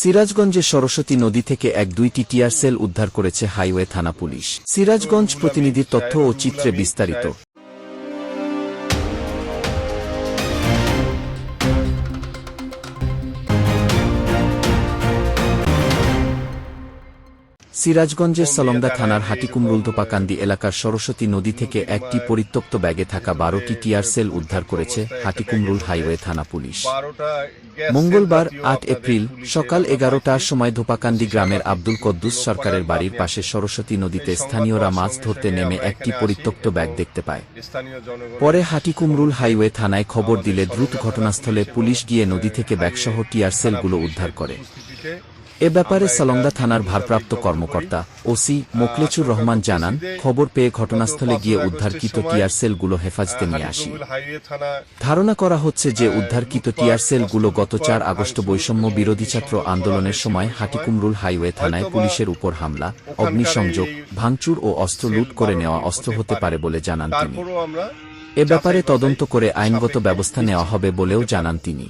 সিরাজগঞ্জের সরস্বতী নদী থেকে এক দুইটি টিয়ার সেল উদ্ধার করেছে হাইওয়ে থানা পুলিশ। সিরাজগঞ্জ প্রতিনিধির তথ্য ও চিত্রে বিস্তারিত। সিরাজগঞ্জের সলমদা থানার হাটিকুমরুলদোপাকান্দি এলাকার সরস্বতী নদী থেকে একটি পরিত্যক্ত ব্যাগে থাকা বারোটি টিয়ার সেল উদ্ধার করেছে হাটিকুমরুল হাইওয়ে থানা পুলিশ মঙ্গলবার আট এপ্রিল সকাল এগারোটার সময় ধোপাকান্দি গ্রামের আব্দুল কদ্দুস সরকারের বাড়ির পাশে সরস্বতী নদীতে স্থানীয়রা মাছ ধরতে নেমে একটি পরিত্যক্ত ব্যাগ দেখতে পায় পরে হাটিকুমরুল হাইওয়ে থানায় খবর দিলে দ্রুত ঘটনাস্থলে পুলিশ গিয়ে নদী থেকে ব্যাগসহ টিয়ার সেলগুলো উদ্ধার করে এ ব্যাপারে সালংদা থানার ভারপ্রাপ্ত কর্মকর্তা ওসি মোকলেচুর রহমান জানান, খবর পেয়ে ঘটনাস্থলে গিয়ে উদ্ধারকৃত টিয়ার সেলগুলো হেফাজতে নিয়ে আসি। ধারণা করা হচ্ছে যে উদ্ধারকৃত টিয়ার সেলগুলো গত চার আগস্ট বৈষম্য বিরোধী ছাত্র আন্দোলনের সময় হাটিকুমরুল হাইওয়ে থানায় পুলিশের উপর হামলা, অগ্নিসংযোগ, ভাঙচুর ও অস্ত্র লুট করে নেওয়া অস্ত্র হতে পারে বলে জানান তিনি। এ ব্যাপারে তদন্ত করে আইনগত ব্যবস্থা নেওয়া হবে বলেও জানান তিনি।